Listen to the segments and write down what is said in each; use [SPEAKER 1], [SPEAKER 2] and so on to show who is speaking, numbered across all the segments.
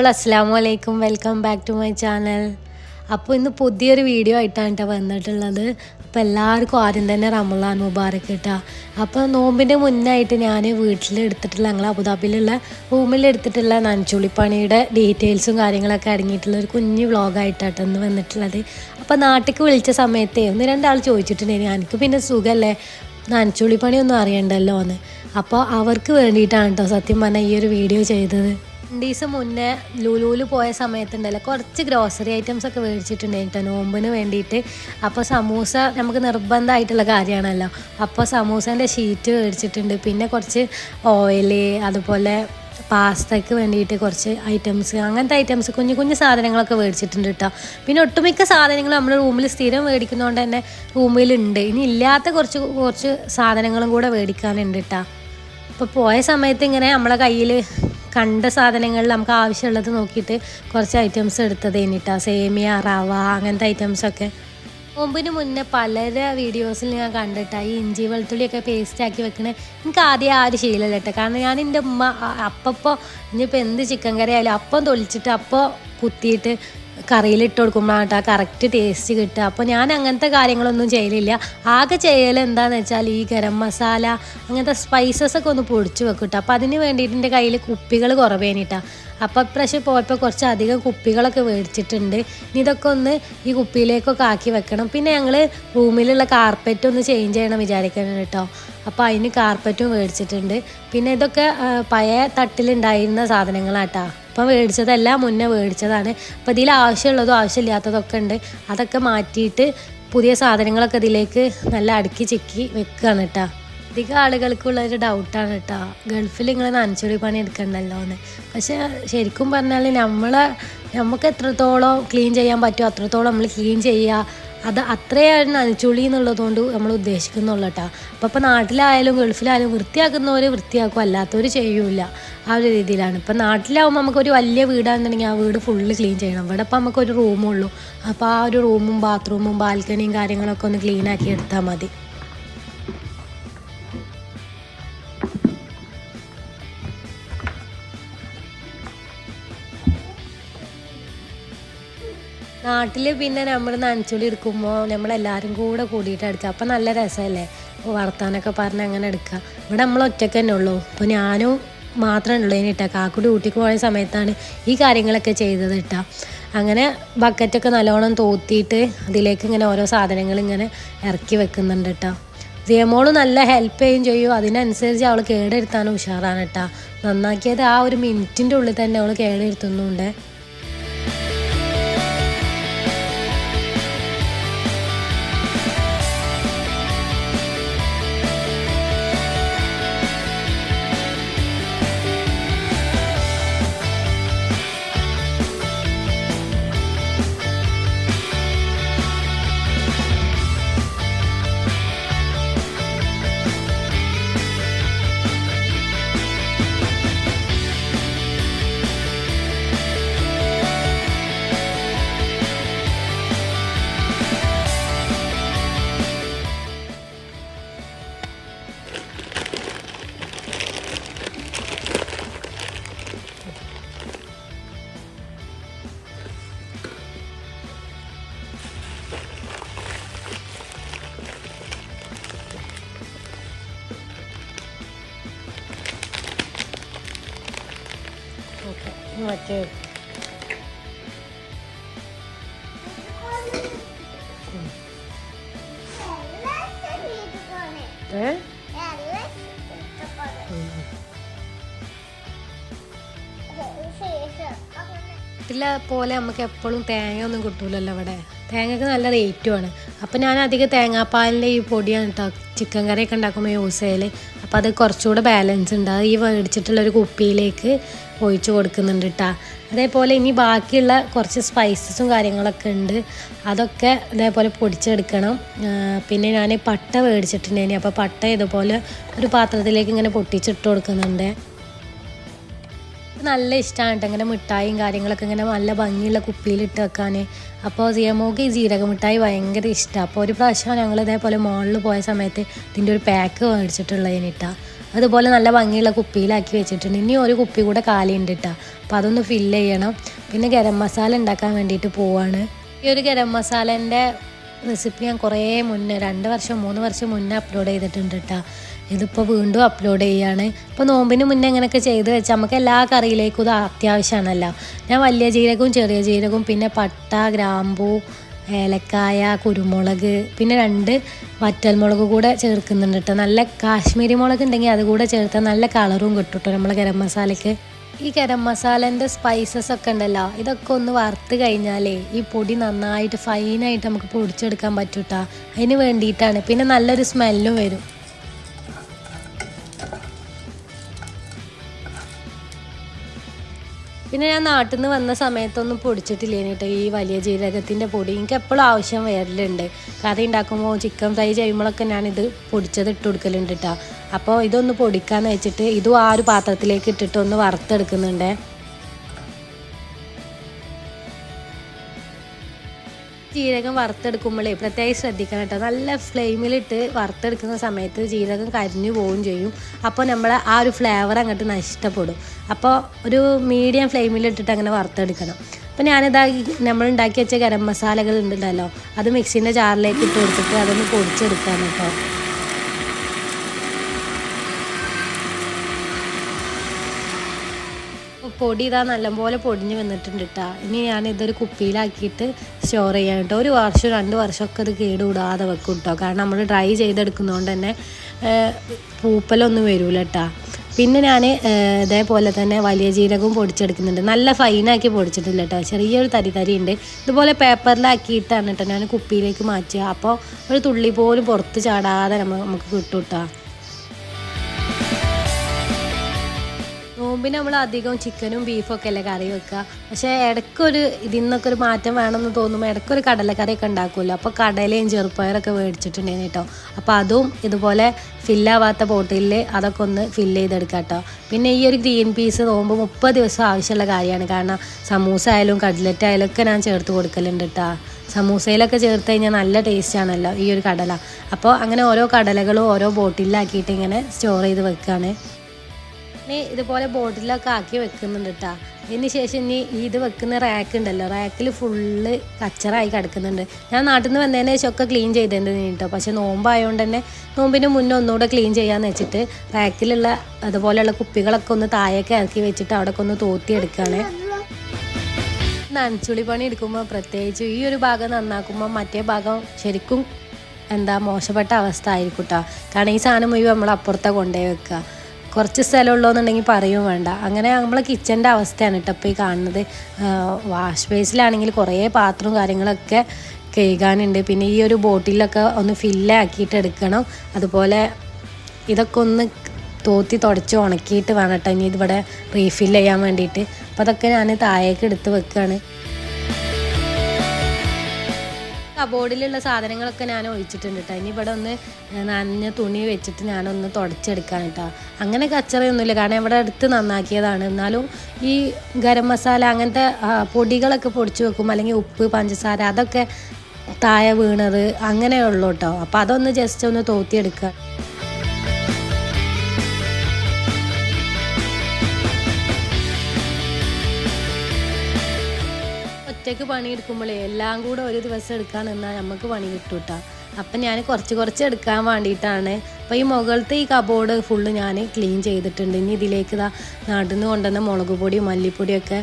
[SPEAKER 1] അപ്പോൾ അസ്സാം വലൈക്കും welcome back to my channel അപ്പോൾ ഇന്ന് പുതിയൊരു വീഡിയോ ആയിട്ടാണ് കേട്ടോ വന്നിട്ടുള്ളത്. അപ്പോൾ എല്ലാവർക്കും ആദ്യം തന്നെ റമളാൻ മുബാറക്ക് കേട്ടോ അപ്പോൾ നോമ്പിന്റെ മുന്നായിട്ട് ഞാൻ വീട്ടിൽ എടുത്തിട്ടുള്ള ഞങ്ങൾ അബുദാബിയിലുള്ള റൂമിൽ എടുത്തിട്ടുള്ള നഞ്ചുളിപ്പണിയുടെ ഡീറ്റെയിൽസും കാര്യങ്ങളൊക്കെ അടങ്ങിയിട്ടുള്ള ഒരു കുഞ്ഞു വ്ളോഗായിട്ടാട്ടോ ഇന്ന് വന്നിട്ടുള്ളത്. അപ്പോൾ നാട്ടിലേക്ക് വിളിച്ച സമയത്തേ ഒന്ന് രണ്ടാൾ ചോദിച്ചിട്ടുണ്ടായിരുന്നു. എനിക്ക് പിന്നെ സുഖമല്ലേ നനച്ചുള്ളിപ്പണിയൊന്നും അറിയണ്ടല്ലോ എന്ന് അപ്പോൾ അവർക്ക് വേണ്ടിയിട്ടാണ് കേട്ടോ സത്യം പറഞ്ഞാൽ ഈ ഒരു വീഡിയോ ചെയ്തത്. രണ്ട് ദിവസം മുന്നേ ലുലുവിൽ പോയ സമയത്തുണ്ടല്ലോ. കുറച്ച് ഗ്രോസറി ഐറ്റംസ് ഒക്കെ മേടിച്ചിട്ടുണ്ടായിരുന്നു കേട്ടോ നോമ്പിന് വേണ്ടിയിട്ട്. അപ്പോൾ സമൂസ നമുക്ക് നിർബന്ധമായിട്ടുള്ള കാര്യമാണല്ലോ. അപ്പോൾ സമൂസേന്റെ ഷീറ്റ് മേടിച്ചിട്ടുണ്ട്. പിന്നെ കുറച്ച് ഓയിൽ അതുപോലെ പാസ്തയ്ക്ക് വേണ്ടിയിട്ട് കുറച്ച് ഐറ്റംസ് അങ്ങനത്തെ ഐറ്റംസ് കുഞ്ഞു കുഞ്ഞു സാധനങ്ങളൊക്കെ മേടിച്ചിട്ടുണ്ട് കേട്ടോ പിന്നെ ഒട്ടുമിക്ക സാധനങ്ങളും നമ്മൾ റൂമിൽ സ്ഥിരം മേടിക്കുന്നതുകൊണ്ട് തന്നെ റൂമിലുണ്ട്. ഇനി ഇല്ലാത്ത കുറച്ച് കുറച്ച് സാധനങ്ങളും കൂടെ മേടിക്കാനുണ്ട് കേട്ടോ അപ്പോൾ പോയ സമയത്ത് ഇങ്ങനെ നമ്മളെ കയ്യിൽ കണ്ട സാധനങ്ങളിൽ നമുക്ക് ആവശ്യമുള്ളത് നോക്കിയിട്ട് കുറച്ച് ഐറ്റംസ് എടുത്തത് കഴിഞ്ഞിട്ടാ സേമിയ റവ അങ്ങനത്തെ ഐറ്റംസൊക്കെ മുമ്പിന് മുന്നേ പലര വീഡിയോസിൽ ഞാൻ കണ്ടിട്ടാ. ഈ ഇഞ്ചി വെളുത്തുള്ളിയൊക്കെ പേസ്റ്റ് ആക്കി വെക്കണേ. എനിക്ക് ആദ്യം ആ ഒരു ശീലം കേട്ടോ. കാരണം ഞാൻ എന്റെ ഉമ്മ അപ്പപ്പോൾ ഇനിയിപ്പോൾ എന്ത് ചിക്കൻ കറി ആയാലും അപ്പം തൊളിച്ചിട്ട് അപ്പോൾ കുത്തിയിട്ട് കറിയിലിട്ട് കൊടുക്കുമ്പോഴാണ് കേട്ടോ കറക്റ്റ് ടേസ്റ്റ് കിട്ടുക. അപ്പോൾ ഞാൻ അങ്ങനത്തെ കാര്യങ്ങളൊന്നും ചെയ്യലില്ല. ആകെ ചെയ്യൽ എന്താണെന്ന് വെച്ചാൽ ഈ ഗരം മസാല അങ്ങനത്തെ സ്പൈസസ് ഒക്കെ ഒന്ന് പൊടിച്ച് വെക്കും അപ്പോൾ അതിന് വേണ്ടിയിട്ട് എന്റെ കയ്യിൽ കുപ്പികൾ കുറവേനിട്ടാ അപ്പോൾ ഇപ്രാവശ്യം പോയപ്പോൾ കുറച്ച് അധികം കുപ്പികളൊക്കെ മേടിച്ചിട്ടുണ്ട്. ഇനി ഇതൊക്കെ ഒന്ന് ഈ കുപ്പിയിലേക്കൊക്കെ ആക്കി വെക്കണം. പിന്നെ ഞങ്ങൾ റൂമിലുള്ള കാർപ്പറ്റ് ഒന്ന് ചേഞ്ച് ചെയ്യണം വിചാരിക്കണം കേട്ടോ. അപ്പോൾ അതിന് കാർപ്പറ്റും മേടിച്ചിട്ടുണ്ട്. പിന്നെ ഇതൊക്കെ ആ, പഴയ തട്ടിലുണ്ടായിരുന്ന സാധനങ്ങളാട്ടോ ഇപ്പം മേടിച്ചതല്ല മുന്നേ മേടിച്ചതാണ്. അപ്പോൾ ഇതിൽ ആവശ്യമുള്ളതും ആവശ്യമില്ലാത്തതൊക്കെ ഉണ്ട്. അതൊക്കെ മാറ്റിയിട്ട് പുതിയ സാധനങ്ങളൊക്കെ ഇതിലേക്ക് നല്ല അടുക്കി ചിക്കി വെക്കുകയാണ് കേട്ടോ. അധികം ആളുകൾക്കുള്ള ഒരു ഡൗട്ടാണ് കേട്ടോ. ഗൾഫിൽ നിങ്ങൾ നനച്ചുടി പണി എടുക്കണ്ടല്ലോ എന്ന്. പക്ഷെ ശരിക്കും പറഞ്ഞാൽ നമ്മളെ നമുക്ക് എത്രത്തോളം ക്ലീൻ ചെയ്യാൻ പറ്റുമോ അത്രത്തോളം നമ്മൾ ക്ലീൻ ചെയ്യുക. അത് അത്രയാണ് നനച്ചുള്ളി എന്നുള്ളതുകൊണ്ട് നമ്മൾ ഉദ്ദേശിക്കുന്നുള്ളൂ കേട്ടോ. അപ്പോൾ ഇപ്പോൾ നാട്ടിലായാലും ഗൾഫിലായാലും വൃത്തിയാക്കുന്നവർ വൃത്തിയാക്കും അല്ലാത്തവർ ചെയ്യൂല ആ ഒരു രീതിയിലാണ്. ഇപ്പം നാട്ടിലാവുമ്പോൾ നമുക്കൊരു വലിയ വീടാണെന്നുണ്ടെങ്കിൽ ആ വീട് ഫുള്ള് ക്ലീൻ ചെയ്യണം. ഇവിടെ ഇപ്പം നമുക്കൊരു റൂമുള്ളൂ അപ്പോൾ ആ ഒരു റൂമും ബാത്റൂമും ബാൽക്കണിയും കാര്യങ്ങളൊക്കെ ഒന്ന് ക്ലീൻ ആക്കി എടുത്താൽ മതി. നാട്ടിൽ പിന്നെ നമ്മൾ നനച്ചുള്ളി എടുക്കുമ്പോൾ നമ്മളെല്ലാവരും കൂടെ കൂടിയിട്ട് അടിക്കുക അപ്പം നല്ല രസമല്ലേ വർത്താനൊക്കെ പറഞ്ഞ് അങ്ങനെ എടുക്കുക ഇവിടെ നമ്മൾ ഒറ്റയ്ക്ക് തന്നെ ഉള്ളൂ. അപ്പോൾ ഞാനും മാത്രമേ ഉള്ളൂ ഇനി ഇട്ടാ. കാക്കു ഡ്യൂട്ടിക്ക് പോയ സമയത്താണ് ഈ കാര്യങ്ങളൊക്കെ ചെയ്തത് ഇട്ടാ. അങ്ങനെ ബക്കറ്റൊക്കെ നല്ലോണം തോത്തിയിട്ട് അതിലേക്ക് ഇങ്ങനെ ഓരോ സാധനങ്ങൾ ഇങ്ങനെ ഇറക്കി വെക്കുന്നുണ്ട് കേട്ടോ സിയമോൾ നല്ല ഹെൽപ്പ് ചെയ്യും ചെയ്യും. അതിനനുസരിച്ച് അവൾ കേടെടുത്താനും ഉഷാറാണ് കേട്ടോ നന്നാക്കിയത് ആ ഒരു മിനിറ്റിന്റെ ഉള്ളിൽ തന്നെ അവൾ കേടെടുത്തുന്നുണ്ട് ഓക്കെ വച്ചേ ഏ? വീട്ടിലെ പോലെ നമുക്ക് എപ്പോഴും തേങ്ങ ഒന്നും കിട്ടൂലല്ലോ ഇവിടെ. തേങ്ങക്ക് നല്ല റേറ്റുമാണ് അപ്പം ഞാൻ അധികം തേങ്ങാപ്പാലിന്റെ ഈ പൊടിയാണ് കേട്ടോ ചിക്കൻ കറിയൊക്കെ ഉണ്ടാക്കുമ്പോൾ യൂസ് ചെയ്യൽ അപ്പം അത് കുറച്ചുകൂടെ ബാലൻസ് ഉണ്ട്. അത് ഈ മേടിച്ചിട്ടുള്ള ഒരു കുപ്പിയിലേക്ക് ഒഴിച്ച് കൊടുക്കുന്നുണ്ട് കേട്ടോ അതേപോലെ ഇനി ബാക്കിയുള്ള കുറച്ച് സ്പൈസസും കാര്യങ്ങളൊക്കെ ഉണ്ട്. അതൊക്കെ ഇതേപോലെ പൊടിച്ചെടുക്കണം. പിന്നെ ഞാൻ പട്ട മേടിച്ചിട്ടുണ്ടായിനി. അപ്പോൾ പട്ട ഇതുപോലെ ഒരു പാത്രത്തിലേക്ക് ഇങ്ങനെ പൊട്ടിച്ചിട്ട് കൊടുക്കുന്നുണ്ട്. നല്ല ഇഷ്ടമാണ് കേട്ടോ ഇങ്ങനെ മിഠായിയും കാര്യങ്ങളൊക്കെ ഇങ്ങനെ നല്ല ഭംഗിയുള്ള കുപ്പിയിലിട്ട് വെക്കാൻ. അപ്പോൾ സിയമോക്ക് ഈ ജീരക മിഠായി ഭയങ്കര ഇഷ്ടമാണ് അപ്പോൾ ഒരു പ്രാവശ്യം ഞങ്ങൾ ഇതേപോലെ മോളിൽ പോയ സമയത്ത് ഇതിന്റെ ഒരു പാക്ക് മേടിച്ചിട്ടുള്ളതിനിട്ടാ അതുപോലെ നല്ല ഭംഗിയുള്ള കുപ്പിയിലാക്കി വെച്ചിട്ടുണ്ട്. ഇനി ഒരു കുപ്പി കൂടെ കാലിയുണ്ട് കേട്ടോ അപ്പോൾ അതൊന്ന് ഫില്ല് ചെയ്യണം. പിന്നെ ഗരം മസാല ഉണ്ടാക്കാൻ വേണ്ടിയിട്ട് പോവാണ്. ഈ ഒരു ഗരം മസാലേന്റെ റെസിപ്പി ഞാൻ കുറേ മുന്നേ രണ്ട് വർഷം മൂന്ന് വർഷം മുന്നേ അപ്ലോഡ് ചെയ്തിട്ടുണ്ട് കേട്ടോ ഇതിപ്പോൾ വീണ്ടും അപ്ലോഡ് ചെയ്യുകയാണ് ഇപ്പോൾ നോമ്പിന് മുന്നേ അങ്ങനെയൊക്കെ ചെയ്ത് വെച്ചാൽ നമുക്ക് എല്ലാ കറിയിലേക്കും ഇത് അത്യാവശ്യമാണല്ലോ. ഞാൻ വലിയ ജീരകവും ചെറിയ ജീരകവും പിന്നെ പട്ട ഗ്രാമ്പൂ ഏലക്കായ കുരുമുളക് പിന്നെ രണ്ട് വറ്റൽമുളക് കൂടെ ചേർക്കുന്നുണ്ട് കേട്ടോ നല്ല കാശ്മീരി മുളക് ഉണ്ടെങ്കിൽ അത് കൂടെ ചേർത്താൽ നല്ല കളറും കിട്ടും കേട്ടോ നമ്മളെ ഗരം മസാലയ്ക്ക്. ഈ ഗരം മസാലേന്റെ സ്പൈസസ് ഒക്കെ ഉണ്ടല്ലോ ഇതൊക്കെ ഒന്ന് വറുത്ത് കഴിഞ്ഞാലേ ഈ പൊടി നന്നായിട്ട് ഫൈനായിട്ട് നമുക്ക് പൊടിച്ചെടുക്കാൻ പറ്റൂട്ടാ. അതിന് വേണ്ടിയിട്ടാണ്. പിന്നെ നല്ലൊരു സ്മെല്ലും വരും. പിന്നെ ഞാൻ നാട്ടിൽ നിന്ന് വന്ന സമയത്തൊന്നും പൊടിച്ചിട്ടില്ല കേട്ടോ ഈ വലിയ ജീരകത്തിന്റെ പൊടി. എനിക്ക് എപ്പോഴും ആവശ്യം വരലുണ്ട്. കറി ഉണ്ടാക്കുമ്പോൾ ചിക്കൻ ഫ്രൈ ചെയ്യുമ്പോഴൊക്കെ ഞാനിത് പൊടിച്ചത് ഇട്ട് കൊടുക്കലുണ്ട് കേട്ടോ അപ്പോൾ ഇതൊന്ന് പൊടിക്കാന്ന് വെച്ചിട്ട് ഇതും ആ ഒരു പാത്രത്തിലേക്ക് ഇട്ടിട്ട് ഒന്ന് വറുത്തെടുക്കുന്നുണ്ട്. ജീരകം വറുത്തെടുക്കുമ്പോഴേ പ്രത്യേകം ശ്രദ്ധിക്കണം കേട്ടോ. നല്ല ഫ്ലെയിമിലിട്ട് വറുത്തെടുക്കുന്ന സമയത്ത് ജീരകം കരിഞ്ഞു പോവുകയും ചെയ്യും. അപ്പോൾ നമ്മൾ ആ ഒരു ഫ്ലേവർ അങ്ങോട്ട് നഷ്ടപ്പെടും. അപ്പോൾ ഒരു മീഡിയം ഫ്ലെയിമിലിട്ടിട്ട് അങ്ങനെ വറുത്തെടുക്കണം. അപ്പോൾ ഞാനിതാ നമ്മൾ ഉണ്ടാക്കി വെച്ച ഗരം മസാലകൾ ഉണ്ടല്ലോ അത് മിക്സിന്റെ ജാറിലേക്ക് ഇട്ട് കൊടുത്തിട്ട് അതൊന്ന് പൊടിച്ചെടുക്കാം കേട്ടോ. പൊടി ഇതാ നല്ലപോലെ പൊടിഞ്ഞ് വന്നിട്ടുണ്ട് കേട്ടോ ഇനി ഞാൻ ഇതൊരു കുപ്പിയിലാക്കിയിട്ട് സ്റ്റോർ ചെയ്യാൻ കേട്ടോ ഒരു വർഷം രണ്ട് വർഷമൊക്കെ ഇത് കേടുകൂടാതെ വെക്കും കേട്ടോ കാരണം നമ്മൾ ഡ്രൈ ചെയ്തെടുക്കുന്നതുകൊണ്ട് തന്നെ പൂപ്പലൊന്നും വരൂല കേട്ടോ പിന്നെ ഞാൻ ഇതേപോലെ തന്നെ വലിയ ജീരകവും പൊടിച്ചെടുക്കുന്നുണ്ട്. നല്ല ഫൈനാക്കി പൊടിച്ചിട്ടില്ല കേട്ടോ ചെറിയൊരു തരി തരി ഉണ്ട് ഇതുപോലെ പേപ്പറിലാക്കിയിട്ടാണ് കേട്ടോ ഞാൻ കുപ്പിയിലേക്ക് മാറ്റുക അപ്പോൾ ഒരു തുള്ളി പോലും പുറത്ത് ചാടാതെ നമ്മൾ നമുക്ക് കിട്ടും കേട്ടോ നോമ്പിന് നമ്മൾ അധികം ചിക്കനും ബീഫും ഒക്കെ അല്ലേ കറി വെക്കുക. പക്ഷേ ഇടയ്ക്കൊരു ഇതിൽ നിന്നൊക്കെ ഒരു മാറ്റം വേണമെന്ന് തോന്നുമ്പോൾ ഇടയ്ക്കൊരു കടലക്കറിയൊക്കെ ഉണ്ടാക്കുമല്ലോ. അപ്പോൾ കടലയും ചെറുപ്പയറൊക്കെ മേടിച്ചിട്ടുണ്ടായിരുന്നു കേട്ടോ. അപ്പോൾ അതും ഇതുപോലെ ഫില്ലാവാത്ത ബോട്ടിലിൽ അതൊക്കെ ഒന്ന് ഫില്ല് ചെയ്തെടുക്കാം കേട്ടോ. പിന്നെ ഈ ഒരു ഗ്രീൻ പീസ് നോമ്പ് മുപ്പത് ദിവസം ആവശ്യമുള്ള കാര്യമാണ്. കാരണം സമൂസ ആയാലും കട്ലറ്റ് ആയാലും ഒക്കെ ഞാൻ ചേർത്ത് കൊടുക്കലുണ്ട് കേട്ടോ. സമൂസയിലൊക്കെ ചേർത്ത് കഴിഞ്ഞാൽ നല്ല ടേസ്റ്റ് ആണല്ലോ ഈ ഒരു കടല. അപ്പോൾ അങ്ങനെ ഓരോ കടലകളും ഓരോ ബോട്ടിലാക്കിയിട്ട് ഇങ്ങനെ സ്റ്റോർ ചെയ്ത് വെക്കുകയാണ്. ഇനി ഇതുപോലെ ബോട്ടിലൊക്കെ ആക്കി വെക്കുന്നുണ്ട് കേട്ടോ ഇതിന് ശേഷം ഇനി ഇത് വെക്കുന്ന റാക്ക് ഉണ്ടല്ലോ റാക്കിൽ ഫുള്ള് കച്ചറായി കിടക്കുന്നുണ്ട്. ഞാൻ നാട്ടിൽ നിന്ന് വന്നതിന് ഒക്കെ ക്ലീൻ ചെയ്തിട്ടുണ്ട് കേട്ടോ പക്ഷെ നോമ്പായതുകൊണ്ട് തന്നെ നോമ്പിന് മുന്നേ ഒന്നുകൂടെ ക്ലീൻ ചെയ്യാന്ന് വെച്ചിട്ട് റാക്കിലുള്ള അതുപോലെയുള്ള കുപ്പികളൊക്കെ ഒന്ന് താഴേക്ക് ഇറക്കി വെച്ചിട്ട് അവിടെ ഒന്ന് തോത്തി എടുക്കുകയാണ് നനച്ചുളി പണി എടുക്കുമ്പോൾ പ്രത്യേകിച്ച് ഈ ഒരു ഭാഗം നന്നാക്കുമ്പോൾ മറ്റേ ഭാഗം ശരിക്കും എന്താ മോശപ്പെട്ട അവസ്ഥ ആയിരിക്കും കേട്ടോ കാരണം ഈ സാധനം മുഴുവൻ നമ്മൾ അപ്പുറത്താണ് കൊണ്ടുപോയി വെക്കുക കുറച്ച് സ്ഥലമുള്ളതെന്നുണ്ടെങ്കിൽ പറയും വേണ്ട. അങ്ങനെ നമ്മളെ കിച്ചന്റെ അവസ്ഥയാണ് കേട്ടോ ഇപ്പോൾ ഈ കാണുന്നത്. വാഷ് ബേസിലാണെങ്കിൽ കുറേ പാത്രവും കാര്യങ്ങളൊക്കെ കഴുകാനുണ്ട്. പിന്നെ ഈ ഒരു ബോട്ടിലൊക്കെ ഒന്ന് ഫില്ലാക്കിയിട്ട് എടുക്കണം. അതുപോലെ ഇതൊക്കെ ഒന്ന് തോത്തി തുടച്ച് ഉണക്കിയിട്ട് വേണം കേട്ടോ. ഇനി ഇതിവിടെ റീഫിൽ ചെയ്യാൻ വേണ്ടിയിട്ട്. അപ്പോൾ അതൊക്കെ ഞാൻ താഴേക്ക് എടുത്ത് വെക്കുകയാണ് കബോർഡിലുള്ള സാധനങ്ങളൊക്കെ ഞാൻ ഒഴിച്ചിട്ടുണ്ട് കേട്ടോ ഇനി ഇവിടെ ഒന്ന് നനഞ്ഞ തുണി വെച്ചിട്ട് ഞാനൊന്ന് തുടച്ചെടുക്കാൻ കേട്ടോ അങ്ങനെ കച്ചറയൊന്നുമില്ല. കാരണം ഇവിടെ അടുത്ത് നന്നാക്കിയതാണ്. എന്നാലും ഈ ഗരം മസാല അങ്ങനത്തെ പൊടികളൊക്കെ പൊടിച്ച് വെക്കും. അല്ലെങ്കിൽ ഉപ്പ് പഞ്ചസാര അതൊക്കെ താഴെ വീണത് അങ്ങനെയുള്ളൂ കേട്ടോ അപ്പോൾ അതൊന്ന് ജസ്റ്റ് ഒന്ന് തോത്തിയെടുക്കുക. ഒറ്റയ്ക്ക് പണിയെടുക്കുമ്പോഴേ എല്ലാം കൂടെ ഒരു ദിവസം എടുക്കാൻ നിന്നാൽ നമുക്ക് പണി കിട്ടും കേട്ടോ അപ്പം ഞാൻ കുറച്ച് കുറച്ച് എടുക്കാൻ വേണ്ടിയിട്ടാണ്. അപ്പോൾ ഈ മുകളിലത്തെ ഈ കബോർഡ് ഫുള്ള് ഞാൻ ക്ലീൻ ചെയ്തിട്ടുണ്ട്. ഇനി ഇതിലേക്ക് ഇതാ നാട്ടിൽ നിന്ന് കൊണ്ടുവന്ന മുളക് പൊടിയും മല്ലിപ്പൊടിയൊക്കെ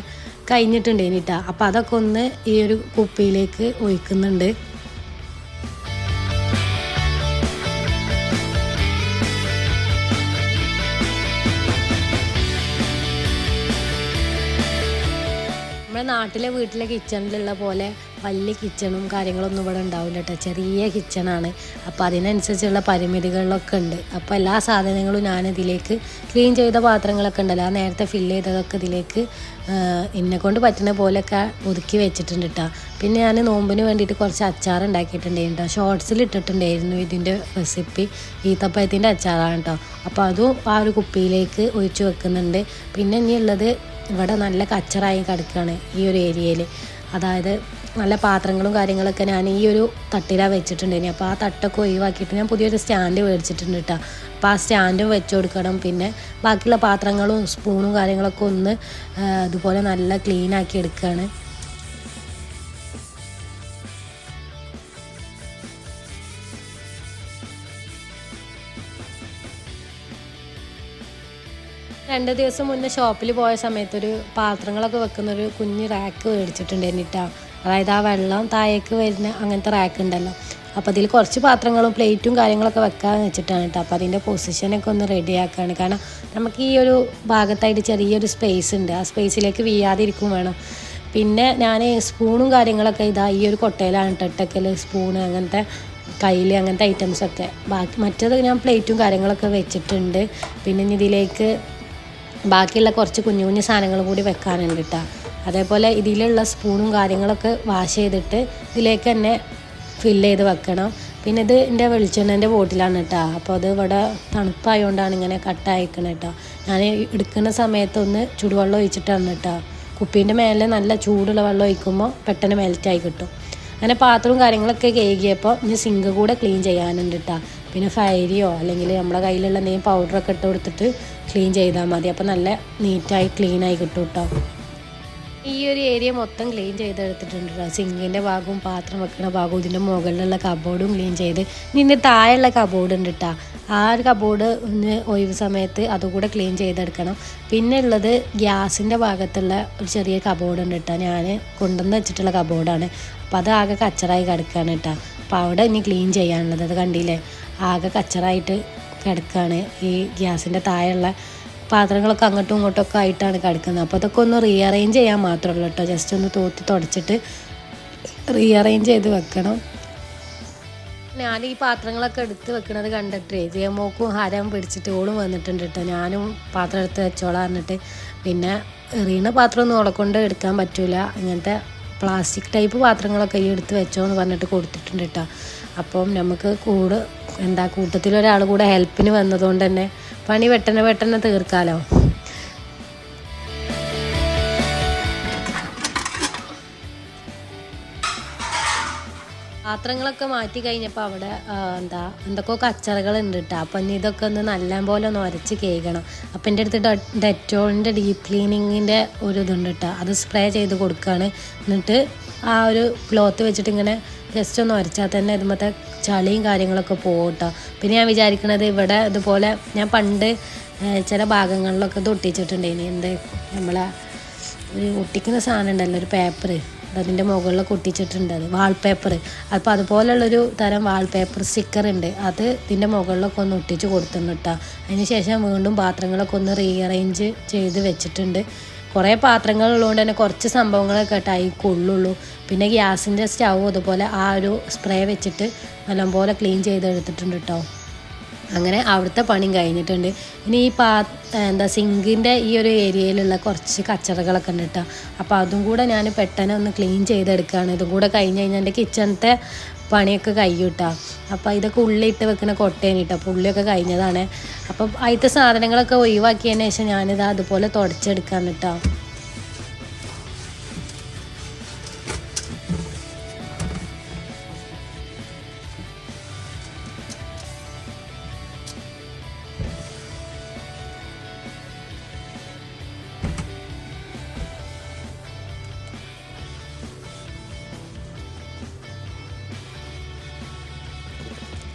[SPEAKER 1] കഴിഞ്ഞിട്ടുണ്ട് ഇനിട്ടാ അപ്പം അതൊക്കെ ഒന്ന് ഈ ഒരു കുപ്പിയിലേക്ക് ഒഴിക്കുന്നുണ്ട്. നാട്ടിലെ വീട്ടിലെ കിച്ചണിലുള്ള പോലെ വലിയ കിച്ചണും കാര്യങ്ങളൊന്നും ഇവിടെ ഉണ്ടാവില്ല കേട്ടോ ചെറിയ കിച്ചണാണ് അപ്പോൾ അതിനനുസരിച്ചുള്ള പരിമിതികളിലൊക്കെ ഉണ്ട്. അപ്പോൾ എല്ലാ സാധനങ്ങളും ഞാൻ ഇതിലേക്ക് ക്ലീൻ ചെയ്ത പാത്രങ്ങളൊക്കെ ഉണ്ടല്ലോ. ആ നേരത്തെ ഫില്ല് ചെയ്തതൊക്കെ ഇതിലേക്ക് എന്നെ കൊണ്ട് പറ്റുന്ന പോലെയൊക്കെ ഒതുക്കി വെച്ചിട്ടുണ്ട് കേട്ടോ പിന്നെ ഞാൻ നോമ്പിന് വേണ്ടിയിട്ട് കുറച്ച് അച്ചാർ ഉണ്ടാക്കിയിട്ടുണ്ടായിരുന്നു കേട്ടോ ഷോർട്സിൽ ഇട്ടിട്ടുണ്ടായിരുന്നു ഇതിന്റെ റെസിപ്പി ഈത്തപ്പഴത്തിന്റെ അച്ചാറാണ് കേട്ടോ അപ്പോൾ അതും ആ ഒരു കുപ്പിയിലേക്ക് ഒഴിച്ചു വെക്കുന്നുണ്ട്. പിന്നെ ഇനിയുള്ളത് ഇവിടെ നല്ല കച്ചറായി കിടക്കുകയാണ് ഈ ഒരു ഏരിയയിൽ അതായത് നല്ല പാത്രങ്ങളും കാര്യങ്ങളൊക്കെ ഞാൻ ഈ ഒരു തട്ടിലാണ് വെച്ചിട്ടുണ്ട് ഇനി അപ്പോൾ ആ തട്ടൊക്കെ ഒഴിവാക്കിയിട്ട് ഞാൻ പുതിയൊരു സ്റ്റാൻഡ് മേടിച്ചിട്ടുണ്ട് കേട്ടോ അപ്പോൾ ആ സ്റ്റാൻഡും വെച്ച് കൊടുക്കണം. പിന്നെ ബാക്കിയുള്ള പാത്രങ്ങളും സ്പൂണും കാര്യങ്ങളൊക്കെ ഒന്ന് ഇതുപോലെ നല്ല ക്ലീൻ ആക്കി എടുക്കുകയാണ് രണ്ട് ദിവസം മുന്നേ ഷോപ്പിൽ പോയ സമയത്ത് ഒരു പാത്രങ്ങളൊക്കെ വെക്കുന്ന ഒരു കുഞ്ഞ് റാക്ക് മേടിച്ചിട്ടുണ്ട് കേട്ടോ അതായത് ആ വെള്ളം താഴേക്ക് വരുന്ന അങ്ങനത്തെ റാക്ക് ഉണ്ടല്ലോ. അപ്പോൾ അതിൽ കുറച്ച് പാത്രങ്ങളും പ്ലേറ്റും കാര്യങ്ങളൊക്കെ വെക്കാന്ന് വെച്ചിട്ടാണ് കേട്ടോ അപ്പോൾ അതിന്റെ പൊസിഷനൊക്കെ ഒന്ന് റെഡിയാക്കുകയാണ് കാരണം നമുക്ക് ഈ ഒരു ഭാഗത്തായിട്ട് ചെറിയൊരു സ്പേസ് ഉണ്ട്. ആ സ്പേസിലേക്ക് വീഴാതിരിക്കും വേണം. പിന്നെ ഞാൻ സ്പൂണും കാര്യങ്ങളൊക്കെ ഇതാ ഈ ഒരു കൊട്ടയിലാണ് ഇട്ടക്കൽ സ്പൂണ് അങ്ങനത്തെ കയ്യിൽ അങ്ങനത്തെ ഐറ്റംസൊക്കെ ബാക്കി മറ്റത് ഞാൻ പ്ലേറ്റും കാര്യങ്ങളൊക്കെ വെച്ചിട്ടുണ്ട്. പിന്നെ ഇതിലേക്ക് ബാക്കിയുള്ള കുറച്ച് കുഞ്ഞു കുഞ്ഞു സാധനങ്ങൾ കൂടി വെക്കാനുണ്ട് കേട്ടോ അതേപോലെ ഇതിലുള്ള സ്പൂണും കാര്യങ്ങളൊക്കെ വാഷ് ചെയ്തിട്ട് ഇതിലേക്ക് തന്നെ ഫില്ല് ചെയ്ത് വെക്കണം. പിന്നെ ഇത് എന്റെ വെളിച്ചെണ്ണന്റെ ബോട്ടിലാണ് കേട്ടോ അപ്പോൾ അത് ഇവിടെ തണുപ്പായതുകൊണ്ടാണ് ഇങ്ങനെ കട്ടായിക്കണത് കേട്ടോ ഞാൻ എടുക്കുന്ന സമയത്തൊന്ന് ചൂടുവെള്ളം ഒഴിച്ചിട്ടാണ് കേട്ടോ കുപ്പീന്റെ മേലെ നല്ല ചൂടുള്ള വെള്ളം ഒഴിക്കുമ്പോൾ പെട്ടെന്ന് മെൽറ്റായി കിട്ടും. അങ്ങനെ പാത്രവും കാര്യങ്ങളൊക്കെ കേകിയപ്പോൾ ഇനി സിങ്ക് കൂടെ ക്ലീൻ ചെയ്യാനുണ്ട് കേട്ടോ പിന്നെ ഫയരിയോ അല്ലെങ്കിൽ നമ്മുടെ കയ്യിലുള്ള എന്തെങ്കിലും പൗഡറൊക്കെ ഇട്ട് കൊടുത്തിട്ട് ക്ലീൻ ചെയ്താൽ മതി. അപ്പോൾ നല്ല നീറ്റായി ക്ലീനായി കിട്ടും കേട്ടോ ഈ ഒരു ഏരിയ മൊത്തം ക്ലീൻ ചെയ്തെടുത്തിട്ടുണ്ട് കേട്ടോ സിങ്കിന്റെ ഭാഗവും പാത്രം വെക്കുന്ന ഭാഗവും ഇതിന്റെ മുകളിലുള്ള കബോർഡും ക്ലീൻ ചെയ്ത് ഇതിന്റെ താഴെയുള്ള കബോർഡ് ഉണ്ട് കേട്ടോ ആ ഒരു കബോർഡ് ഒന്ന് ഒഴിവ് സമയത്ത് അതുകൂടെ ക്ലീൻ ചെയ്തെടുക്കണം. പിന്നെ ഉള്ളത് ഗ്യാസിന്റെ ഭാഗത്തുള്ള ഒരു ചെറിയ കബോർഡ് ഉണ്ട് കേട്ടോ ഞാൻ കൊണ്ടുവന്ന് വെച്ചിട്ടുള്ള കബോർഡാണ് അപ്പോൾ അത് ആകെ കച്ചറായി കിടക്കുകയാണ് കേട്ടോ അപ്പോൾ അവിടെ ഇനി ക്ലീൻ ചെയ്യാനുള്ളത്. അത് കണ്ടില്ലേ? ആകെ കച്ചറായിട്ട് കിടക്കുകയാണ് ഈ ഗ്യാസിന്റെ താഴെയുള്ള പാത്രങ്ങളൊക്കെ അങ്ങോട്ടും ഇങ്ങോട്ടും ഒക്കെ ആയിട്ടാണ് കിടക്കുന്നത്. അപ്പോൾ അതൊക്കെ ഒന്ന് റീഅറേഞ്ച് ചെയ്യാൻ മാത്രമേ കേട്ടോ ജസ്റ്റ് ഒന്ന് തൂത്ത് തുടച്ചിട്ട് റീഅറേഞ്ച് ചെയ്ത് വെക്കണം. ഞാൻ ഈ പാത്രങ്ങളൊക്കെ എടുത്ത് വെക്കണത് കണ്ടിട്ടേ ജയമോക്കും ഹരം പിടിച്ചിട്ട് ഓളും വന്നിട്ടുണ്ട് കേട്ടോ ഞാനും പാത്രം എടുത്ത് വെച്ചോളാം പറഞ്ഞിട്ട്. പിന്നെ എറിയണ പാത്രമൊന്നും ഓളെ കൊണ്ട് എടുക്കാൻ പറ്റൂല. അങ്ങനത്തെ പ്ലാസ്റ്റിക് ടൈപ്പ് പാത്രങ്ങളൊക്കെ ഈ എടുത്ത് വെച്ചോ എന്ന് പറഞ്ഞിട്ട് കൊടുത്തിട്ടുണ്ട് കേട്ടോ അപ്പം നമുക്ക് കൂട് എന്താ കൂട്ടത്തിലൊരാൾ കൂടെ ഹെൽപ്പിന് വന്നതുകൊണ്ട് തന്നെ പണി പെട്ടെന്ന് പെട്ടെന്ന് തീർക്കാലോ? പാത്രങ്ങളൊക്കെ മാറ്റി കഴിഞ്ഞപ്പോൾ അവിടെ എന്താ എന്താ എന്തൊക്കെയോ കച്ചറകളുണ്ട് കേട്ടോ അപ്പം ഇനി ഇതൊക്കെ ഒന്ന് നല്ല പോലെ ഒന്ന് ഉരച്ച് കേൾക്കണം അപ്പം എന്റെ അടുത്ത് ഡെറ്റോളിന്റെ ഡീപ്പ് ക്ലീനിങ്ങിന്റെ ഒരു ഇതുണ്ട് കേട്ടോ അത് സ്പ്രേ ചെയ്ത് കൊടുക്കുകയാണ് എന്നിട്ട് ആ ഒരു ക്ലോത്ത് വെച്ചിട്ട് ഇങ്ങനെ ജസ്റ്റ് ഒന്ന് ഉരച്ചാൽ തന്നെ ഇതുമത്തെ ചളിയും കാര്യങ്ങളൊക്കെ പോകും കേട്ടോ പിന്നെ ഞാൻ വിചാരിക്കണത് ഇവിടെ ഇതുപോലെ ഞാൻ പണ്ട് ചില ഭാഗങ്ങളിലൊക്കെ ഇത് ഇനി എന്ത് നമ്മളെ ഒരു ഒട്ടിക്കുന്ന സാധനം ഉണ്ടല്ലോ ഒരു പേപ്പർ അതിന്റെ മുകളിലൊക്കെ ഒട്ടിച്ചിട്ടുണ്ട് അത് വാൾപേപ്പർ അപ്പോൾ അതുപോലുള്ളൊരു തരം വാൾപേപ്പർ സ്റ്റിക്കർ ഉണ്ട്. അത് ഇതിന്റെ മുകളിലൊക്കെ ഒന്ന് ഒട്ടിച്ച് കൊടുത്തിട്ടുണ്ട് കേട്ടോ അതിന് ശേഷം വീണ്ടും പാത്രങ്ങളൊക്കെ ഒന്ന് റീഅറേഞ്ച് ചെയ്ത് വെച്ചിട്ടുണ്ട്. കുറേ പാത്രങ്ങൾ ഉള്ളതുകൊണ്ട് തന്നെ കുറച്ച് സംഭവങ്ങളൊക്കെ ടൈ കൊള്ളുള്ളൂ. പിന്നെ ഗ്യാസിന്റെ സ്റ്റൗ അതുപോലെ ആ ഒരു സ്പ്രേ വെച്ചിട്ട് നല്ലപോലെ ക്ലീൻ ചെയ്തെടുത്തിട്ടുണ്ട് കേട്ടോ. അങ്ങനെ അവിടുത്തെ പണിയും കഴിഞ്ഞിട്ടുണ്ട്. ഇനി ഈ പാ എന്താ സിങ്കിന്റെ ഈ ഒരു ഏരിയയിലുള്ള കുറച്ച് കച്ചറകളൊക്കെ ഉണ്ട് കേട്ടോ. അപ്പോൾ അതും കൂടെ ഞാൻ പെട്ടെന്ന് ഒന്ന് ക്ലീൻ ചെയ്തെടുക്കുകയാണ്. ഇതും കൂടെ കഴിഞ്ഞ് കഴിഞ്ഞാൽ എന്റെ കിച്ചണത്തെ പണിയൊക്കെ കഴിയും കേട്ടോ അപ്പോൾ ഇതൊക്കെ ഉള്ളിയിട്ട് വെക്കുന്ന കൊട്ടേനെ കേട്ടോ അപ്പോൾ ഉള്ളിയൊക്കെ കഴിഞ്ഞതാണ്. അപ്പം അതിലത്തെ സാധനങ്ങളൊക്കെ ഒഴിവാക്കിയതിന് ശേഷം ഞാനിത് അതുപോലെ തുടച്ചെടുക്കാൻ കേട്ടോ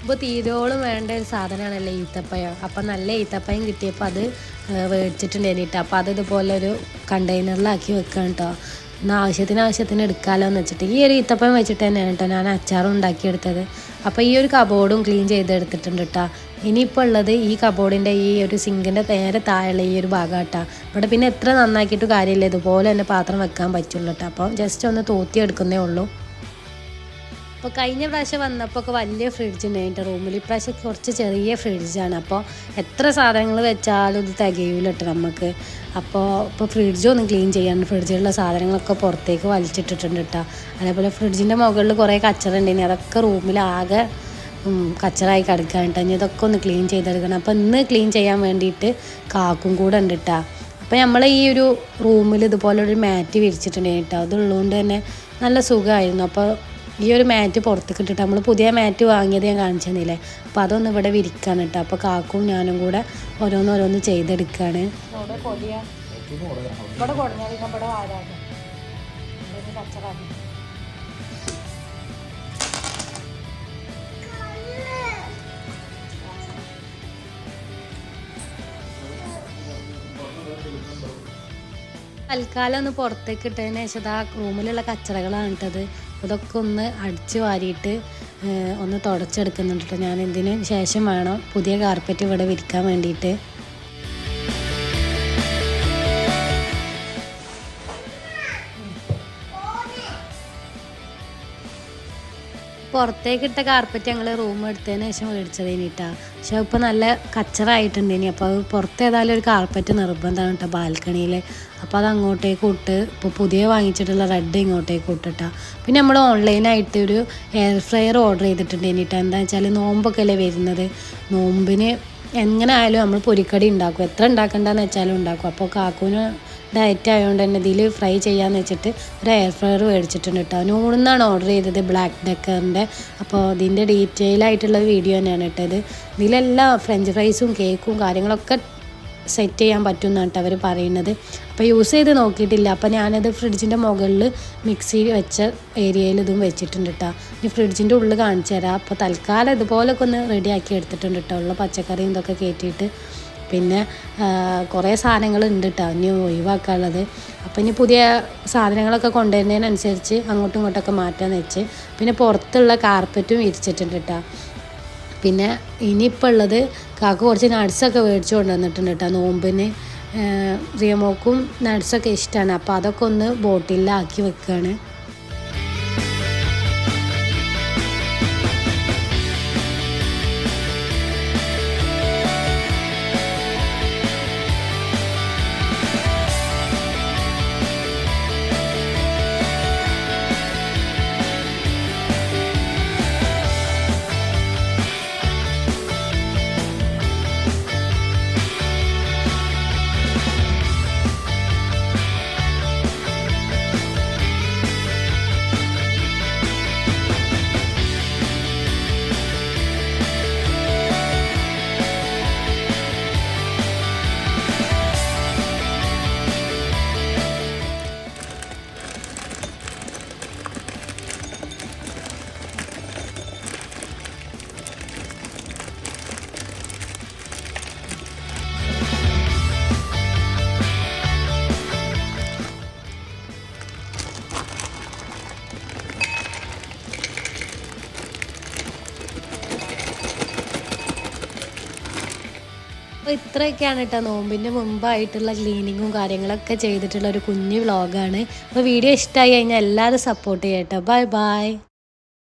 [SPEAKER 1] ഇപ്പോൾ തീരോളം വേണ്ട ഒരു സാധനമാണല്ലോ ഈത്തപ്പഴം. അപ്പം നല്ല ഈത്തപ്പഴം കിട്ടിയപ്പോൾ അത് ഏഹ്, മേടിച്ചിട്ടുണ്ട് എന്നിട്ട് അപ്പോൾ അത് ഇതുപോലെ ഒരു കണ്ടെയ്നറിലാക്കി വെക്കണം കേട്ടോ എന്നാൽ ആവശ്യത്തിന് ആവശ്യത്തിന് എടുക്കാമല്ലോ എന്ന് വെച്ചിട്ട്. ഈ ഒരു ഈത്തപ്പഴം വെച്ചിട്ട് തന്നെയാണ് കേട്ടോ ഞാൻ അച്ചാറും ഉണ്ടാക്കിയെടുത്തത് അപ്പോൾ ഈ ഒരു കബോർഡും ക്ലീൻ ചെയ്തെടുത്തിട്ടുണ്ട് കേട്ടോ ഇനിയിപ്പോൾ ഉള്ളത് ഈ കബോർഡിന്റെ ഈ ഒരു സിങ്കിന്റെ നേരെ താഴെയുള്ള ഈ ഒരു ഭാഗം കേട്ടോ ഇവിടെ പിന്നെ എത്ര നന്നാക്കിയിട്ട് കാര്യമില്ല. ഇതുപോലെ തന്നെ പാത്രം വെക്കാൻ പറ്റുള്ളൂ കേട്ടോ അപ്പോൾ ജസ്റ്റ് ഒന്ന് തൂത്തി എടുക്കുന്നേ ഉള്ളൂ. അപ്പോൾ കഴിഞ്ഞ പ്രാവശ്യം വന്നപ്പോൾ ഒക്കെ വലിയ ഫ്രിഡ്ജ് ഉണ്ട് എന്റെ റൂമിൽ ഇപ്രാവശ്യം കുറച്ച് ചെറിയ ഫ്രിഡ്ജാണ് അപ്പോൾ എത്ര സാധനങ്ങൾ വെച്ചാലും ഇത് തികയൂല കേട്ടോ നമുക്ക് അപ്പോൾ ഇപ്പോൾ ഫ്രിഡ്ജൊന്നും ക്ലീൻ ചെയ്യാണ്ട് ഫ്രിഡ്ജിലുള്ള സാധനങ്ങളൊക്കെ പുറത്തേക്ക് വലിച്ചിട്ടിട്ടുണ്ട് കേട്ടോ അതേപോലെ ഫ്രിഡ്ജിന്റെ മുകളിൽ കുറേ കച്ചറ ഉണ്ടായിനി അതൊക്കെ റൂമിലാകെ കച്ചറായി കിടക്കാൻ കേട്ടോ ഇനി ഇതൊക്കെ ഒന്ന് ക്ലീൻ ചെയ്തെടുക്കണം. അപ്പോൾ ഇന്ന് ക്ലീൻ ചെയ്യാൻ വേണ്ടിയിട്ട് കാക്കും കൂടെ ഉണ്ട് കേട്ടോ അപ്പോൾ നമ്മൾ ഈ ഒരു റൂമിൽ ഇതുപോലെ ഒരു മാറ്റ് വിരിച്ചിട്ടുണ്ട് കേട്ടോ അതുള്ളതുകൊണ്ട് തന്നെ നല്ല സുഖമായിരുന്നു അപ്പോൾ ഈ ഒരു മാറ്റ് പുറത്തേക്ക് ഇട്ടിട്ട് നമ്മൾ പുതിയ മാറ്റ് വാങ്ങിയത് ഞാൻ കാണിച്ചു തന്നില്ലേ? അപ്പോൾ അതൊന്ന് ഇവിടെ വിരിക്കാൻ കേട്ടോ. അപ്പോൾ കാക്കും ഞാനും കൂടെ ഓരോന്നോരോന്ന് ചെയ്തെടുക്കുകയാണ് തൽക്കാലം ഒന്ന് പുറത്തേക്ക് ഇട്ടതിന് ശേഷം ആ റൂമിലുള്ള കച്ചറകളാണ് ഇട്ടത് അതൊക്കെ ഒന്ന് അടിച്ച് വാരിയിട്ട് ഒന്ന് തുടച്ചെടുക്കുന്നുണ്ട് കേട്ടോ ഞാൻ ഇതിന് ശേഷം വേണം പുതിയ കാർപ്പറ്റ് ഇവിടെ വിരിക്കാൻ വേണ്ടിയിട്ട്. പുറത്തേക്കിട്ട കാർപ്പറ്റ് ഞങ്ങൾ റൂം എടുത്തതിന് ശേഷം മേടിച്ചതേനി കേട്ടോ പക്ഷെ ഇപ്പോൾ നല്ല കച്ചറായിട്ടുണ്ട് ഇനി അപ്പോൾ പുറത്ത് ഏതായാലും ഒരു കാർപ്പറ്റ് നിർബന്ധമാണ് കേട്ടോ ബാൽക്കണിയിൽ അപ്പോൾ അത് അങ്ങോട്ടേക്ക് ഇട്ട് ഇപ്പോൾ പുതിയ വാങ്ങിച്ചിട്ടുള്ള റെഡ് ഇങ്ങോട്ടേക്ക് ഇട്ടിട്ടാ. പിന്നെ നമ്മൾ ഓൺലൈനായിട്ട് ഒരു എയർ ഫ്രയർ ഓർഡർ ചെയ്തിട്ടുണ്ട് ഇനിട്ടാ എന്താ വെച്ചാൽ നോമ്പൊക്കെ അല്ലേ വരുന്നത്. നോമ്പിന് എങ്ങനെ ആയാലും നമ്മൾ പൊരിക്കടി ഉണ്ടാക്കും. എത്ര ഉണ്ടാക്കണ്ടെന്ന് വെച്ചാലും ഉണ്ടാക്കും. അപ്പോൾ കാക്കൂന് ഡയറ്റ് ആയതുകൊണ്ട് തന്നെ ഇതിൽ ഫ്രൈ ചെയ്യാന്ന് വെച്ചിട്ട് ഒരു എയർ ഫ്രയർ മേടിച്ചിട്ടുണ്ട് കേട്ടോ. നൂണെന്നാണ് ഓർഡർ ചെയ്തത് ബ്ലാക്ക് ഡെക്കറിന്റെ അപ്പോൾ ഇതിന്റെ ഡീറ്റെയിൽ ആയിട്ടുള്ള വീഡിയോ തന്നെയാണ് ഇട്ടത് ഇതിലെല്ലാം ഫ്രഞ്ച് ഫ്രൈസും കേക്കും കാര്യങ്ങളൊക്കെ സെറ്റ് ചെയ്യാൻ പറ്റും എന്നാണ് അവർ പറയുന്നത്. അപ്പോൾ യൂസ് ചെയ്ത് നോക്കിയിട്ടില്ല. അപ്പോൾ ഞാനത് ഫ്രിഡ്ജിന്റെ മുകളിൽ മിക്സി വെച്ച ഏരിയയിൽ ഇതും വെച്ചിട്ടുണ്ട് കേട്ടോ. ഇനി ഫ്രിഡ്ജിന്റെ ഉള്ളിൽ കാണിച്ചു തരാം. അപ്പോൾ തൽക്കാലം ഇതുപോലൊക്കെ ഒന്ന് റെഡിയാക്കി എടുത്തിട്ടുണ്ട് കേട്ടോ. ഉള്ള പച്ചക്കറിയും ഇതൊക്കെ കയറ്റിയിട്ട് പിന്നെ കുറേ സാധനങ്ങൾ ഉണ്ട് കേട്ടോ ഇനി ഒഴിവാക്കാനുള്ളത്. അപ്പോൾ ഇനി പുതിയ സാധനങ്ങളൊക്കെ കൊണ്ടുവരുന്നതിനനുസരിച്ച് അങ്ങോട്ടും ഇങ്ങോട്ടൊക്കെ മാറ്റാന്ന് വെച്ച് പിന്നെ പുറത്തുള്ള കാർപ്പറ്റും വിരിച്ചിട്ടുണ്ട് കേട്ടോ പിന്നെ ഇനിയിപ്പോൾ ഉള്ളത് കാക്ക കുറച്ച് നട്സൊക്കെ മേടിച്ചു കൊണ്ടുവന്നിട്ടുണ്ട് കേട്ടോ നോമ്പിന് റിയമോക്കും നട്സൊക്കെ ഇഷ്ടമാണ് അപ്പോൾ അതൊക്കെ ഒന്ന് ബോട്ടിലാക്കി വെക്കുകയാണ് ഇത്രയൊക്കെയാണ് കേട്ടോ നോമ്പിന്റെ മുമ്പായിട്ടുള്ള ക്ലീനിങ്ങും കാര്യങ്ങളൊക്കെ ചെയ്തിട്ടുള്ള ഒരു കുഞ്ഞു വ്ളോഗാണ് അപ്പോൾ വീഡിയോ ഇഷ്ടമായി കഴിഞ്ഞാൽ എല്ലാവരും സപ്പോർട്ട് ചെയ്യട്ടോ ബൈ ബൈ